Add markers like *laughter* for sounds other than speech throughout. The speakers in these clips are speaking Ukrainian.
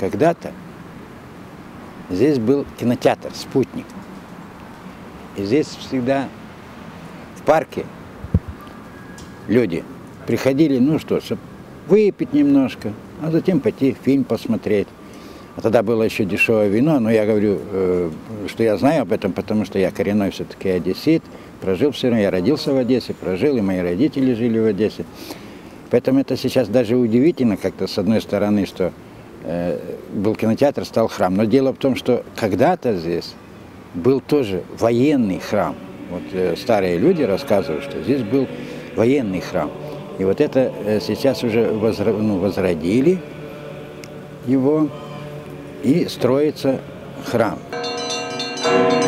когда-то здесь был кинотеатр «Спутник». И здесь всегда в парке люди приходили, ну что, чтобы выпить немножко, а затем пойти фильм посмотреть. А тогда было еще дешевое вино, но я говорю, э, что я знаю об этом, потому что я коренной все-таки одессит, прожил все равно, я родился в Одессе, прожил, и мои родители жили в Одессе. Поэтому это сейчас даже удивительно как-то, с одной стороны, что был кинотеатр, стал храм. Но дело в том, что когда-то здесь был тоже военный храм. Вот э, старые люди рассказывают, что здесь был военный храм. И вот это э, сейчас уже ну, возродили его, и строится храм. И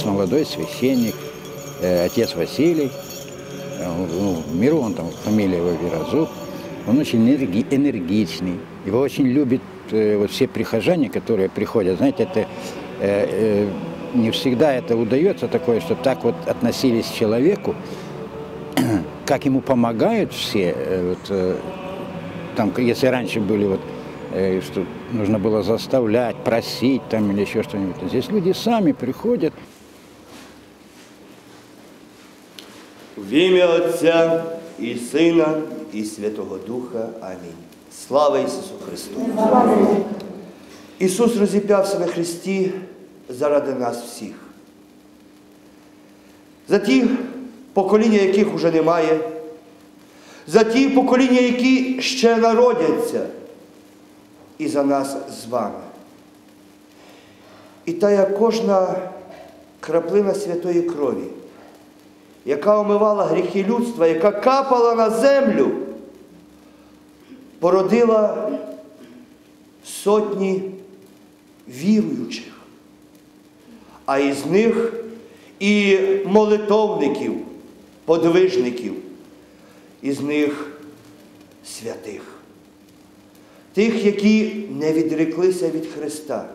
здесь молодой священник, э, отец Василий, э, ну, миру он там, фамилия его Верозуб, он очень энерги- энергичный, его очень любят э, вот все прихожане, которые приходят, знаете, это не всегда это удается такое, чтобы так вот относились к человеку, *clears throat* как ему помогают все, вот, там, если раньше были вот, что нужно было заставлять, просить там или еще что-нибудь, то здесь люди сами приходят, В ім'я Отця і Сина, і Святого Духа. Амінь. Слава Ісусу Христу! Ісус розіп'явся на Христі заради нас всіх. За ті покоління, яких уже немає, за ті покоління, які ще народяться, і за нас з вами. І та як кожна краплина святої крові яка омивала гріхи людства, яка капала на землю, породила сотні віруючих, а із них і молитовників, подвижників, із них святих, тих, які не відреклися від Христа.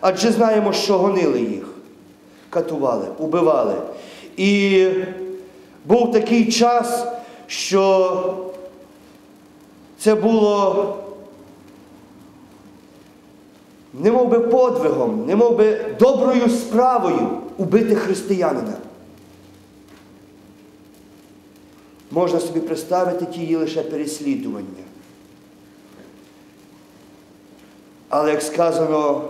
Адже знаємо, що гонили їх, катували, убивали. І був такий час, що це було немов би подвигом, немов би доброю справою убити християнина. Можна собі представити тії лише переслідування. Але як сказано,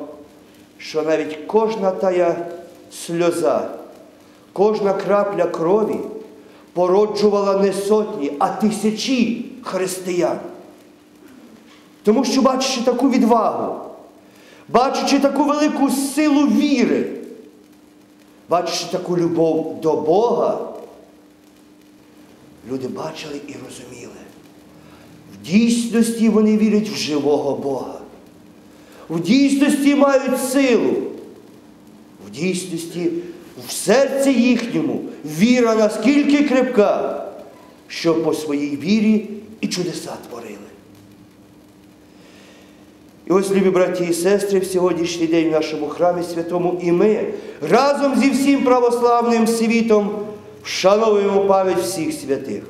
що навіть кожна тая сльоза, кожна крапля крові породжувала не сотні, а тисячі християн. Тому що, бачачи таку відвагу, бачачи таку велику силу віри, бачачи таку любов до Бога, люди бачили і розуміли. В дійсності вони вірять в живого Бога. В дійсності мають силу. В дійсності в серці їхньому віра наскільки крепка, що по своїй вірі і чудеса творили. І ось, любі браті і сестри, в сьогоднішній день в нашому храмі святому і ми разом зі всім православним світом вшановуємо пам'ять всіх святих.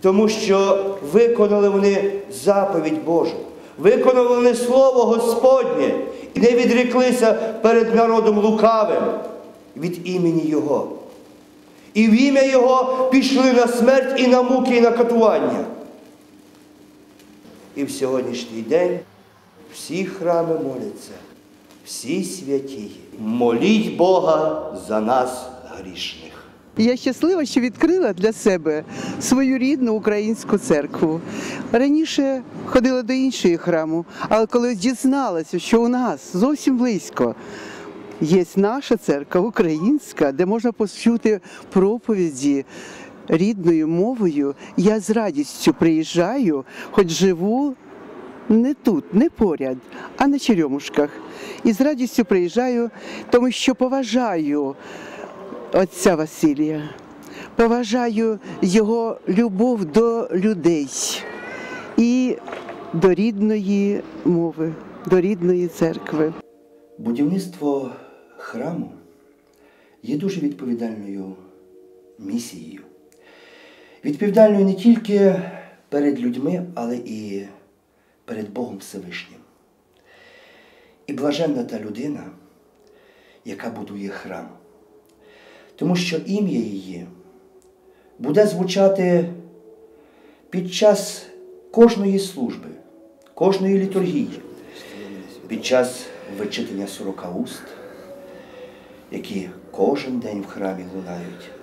Тому що виконали вони заповідь Божу, виконали вони Слово Господнє і не відреклися перед народом лукавим від імені Його. І в ім'я Його пішли на смерть і на муки, і на катування. І в сьогоднішній день всі храми моляться, всі святі. Моліть Бога за нас грішних. Я щаслива, що відкрила для себе свою рідну українську церкву. Раніше ходила до іншої храму, але коли дізналася, що у нас зовсім близько є наша церква українська, де можна почути проповіді рідною мовою я з радістю приїжджаю, хоч живу не тут, не поряд, а на Черемушках. І з радістю приїжджаю, тому що поважаю отця Василія, поважаю його любов до людей і до рідної мови, до рідної церкви. Будівництво храму є дуже відповідальною місією. Відповідальною не тільки перед людьми, але і перед Богом Всевишнім. І блаженна та людина, яка будує храм. Тому що ім'я її буде звучати під час кожної служби, кожної літургії, під час вичитання сорока уст, які кожен день в храмі лунають.